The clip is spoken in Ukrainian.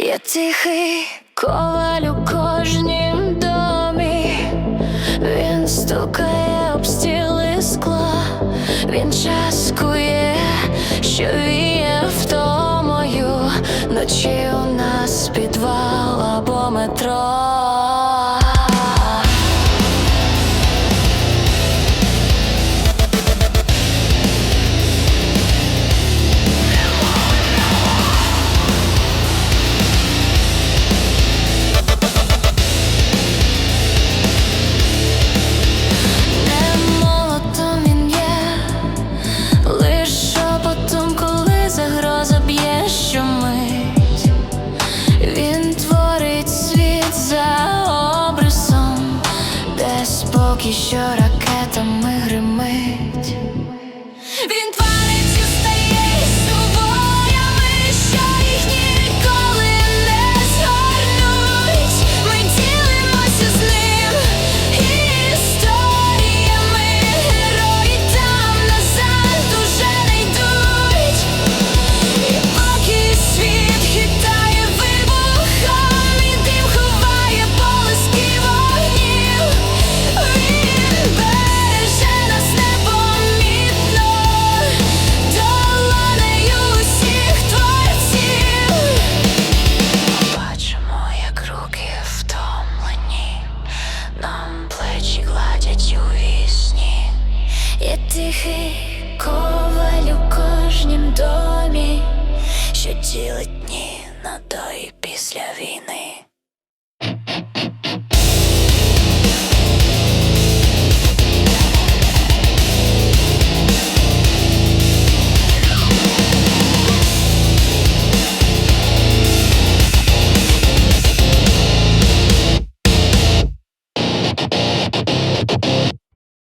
Я тихий коваль у кожнім домі, він стукає об стіли скла, він часкує, що віє втомою, ночі у нас підвал або метро. що ракетами гримить. Він Я тихий коваль у кожнім домі, що ділить дні на той після війни.